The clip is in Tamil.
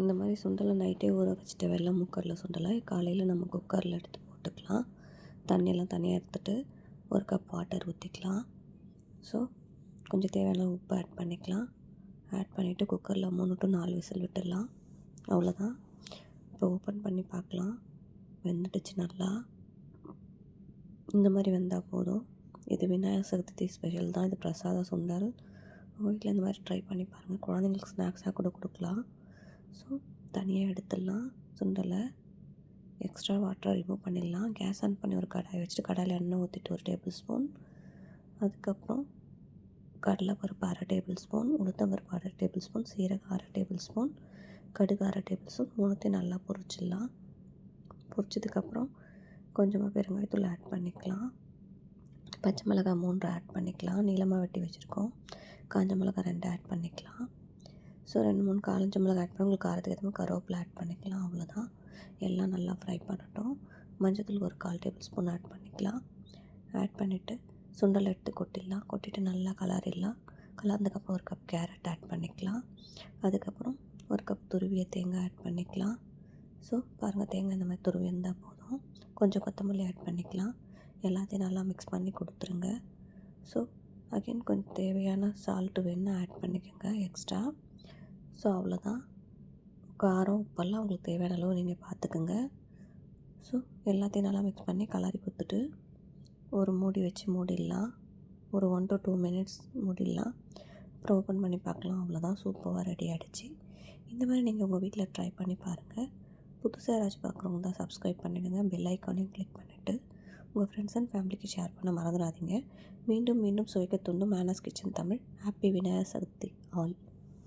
இந்த மாதிரி சுண்டலை நைட்டே ஊற வச்சுட்டு வெள்ளம் முக்கரில் சுண்டலை காலையில் நம்ம குக்கரில் எடுத்து போட்டுக்கலாம். தண்ணியெல்லாம் தனியாக எடுத்துட்டு ஒரு கப் வாட்டர் ஊற்றிக்கலாம் ஸோ கொஞ்சம் தேவையான உப்பு ஆட் பண்ணிக்கலாம். ஆட் பண்ணிவிட்டு குக்கரில் மூணு டு நாலு விசில் விட்டுடலாம். அவ்வளோதான் இப்போ ஓப்பன் பண்ணி பார்க்கலாம். வெந்துடுச்சு நல்லா. இந்த மாதிரி வெந்தால் போதும். இது விநாயகர் சதுர்த்தி ஸ்பெஷல் தான். இது பிரசாத சுண்டல். உங்கள் வீட்டில் இந்த மாதிரி ட்ரை பண்ணி பாருங்கள் குழந்தைங்களுக்கு ஸ்நாக்ஸாக கூட கொடுக்கலாம். ஸோ தனியாக எடுத்துடலாம் சுண்டலை. எக்ஸ்ட்ரா வாட்டரை ரிமூவ் பண்ணிடலாம். கேஸ் ஆன் பண்ணி ஒரு கடாய் வச்சுட்டு கடாயில் எண்ணெய் ஊற்றிட்டு ஒரு டேபிள் ஸ்பூன் அதுக்கப்புறம் கடலைப்பருப்பு அரை டேபிள் ஸ்பூன் உளுத்தம்பருப்பு அரை டேபிள் ஸ்பூன் சீரகம் அரை டேபிள் ஸ்பூன் கடுகு அரை டேபிள் ஸ்பூன் மூணுத்தையும் நல்லா பொரிச்சிடலாம். பொரிச்சதுக்கப்புறம் கொஞ்சமாக பெருங்காயத்தூள் ஆட் பண்ணிக்கலாம். பச்சை மிளகாய் மூன்று ஆட் பண்ணிக்கலாம். நீளமாக வெட்டி வச்சுருக்கோம். காஞ்ச மிளகாய் ரெண்டு ஆட் பண்ணிக்கலாம். ஸோ ரெண்டு மூணு காஞ்ச மிளகாய் ஆட் பண்ணி உங்களுக்கு காரத்துக்கு ஏற்ற மாதிரி கருவேப்பிலை ஆட் பண்ணிக்கலாம் அவ்வளோதான் எல்லாம் நல்லா ஃப்ரை பண்ணட்டும். மஞ்சத்தூள் ஒரு கால் டேபிள் ஸ்பூன் ஆட் பண்ணிக்கலாம். ஆட் பண்ணிவிட்டு சுண்டல் எடுத்து கொட்டிடலாம். கொட்டிட்டு நல்லா கலரிடலாம். கலர்ந்ததுக்கப்புறம் ஒரு கப் கேரட் ஆட் பண்ணிக்கலாம். அதுக்கப்புறம் ஒரு கப் துருவிய தேங்காய் ஆட் பண்ணிக்கலாம். ஸோ பாருங்கள் தேங்காய் இந்த மாதிரி துருவி இருந்தால் போதும். கொஞ்சம் கொத்தமல்லி ஆட் பண்ணிக்கலாம். எல்லாத்தையும் நல்லா மிக்ஸ் பண்ணி கொடுத்துருங்க. ஸோ அகைன் கொஞ்சம் தேவையான சால்ட்டு வேணுன்னா ஆட் பண்ணிக்கோங்க எக்ஸ்ட்ரா ஸோ அவ்வளோதான். காரம் உப்பெல்லாம் உங்களுக்கு தேவையான அளவு நீங்கள் பார்த்துக்குங்க. ஸோ எல்லாத்தையும் நல்லா மிக்ஸ் பண்ணி கலரி கொடுத்துட்டு ஒரு மூடி வச்சு மூடிடலாம். ஒரு ஒன் டு டூ மினிட்ஸ் மூடிடலாம். அப்புறம் ஓப்பன் பண்ணி பார்க்கலாம். அவ்வளோதான். சூப்பராக ரெடி ஆகிடுச்சு இந்த மாதிரி நீங்கள் உங்கள் வீட்டில் ட்ரை பண்ணி பாருங்கள் புதுசாக யாராச்சும் பார்க்குறவங்க தான் சப்ஸ்கிரைப் பண்ணிவிடுங்க பெல் ஐக்கானையும் கிளிக் பண்ணிவிட்டு உங்கள் ஃப்ரெண்ட்ஸ் அண்ட் ஃபேமிலிக்கு ஷேர் பண்ண மறந்துடாதீங்க. மீண்டும் மீண்டும் சுவைக்க தூண்டும் manners kitchen Tamil. Happy Vinayagar Chaturthi all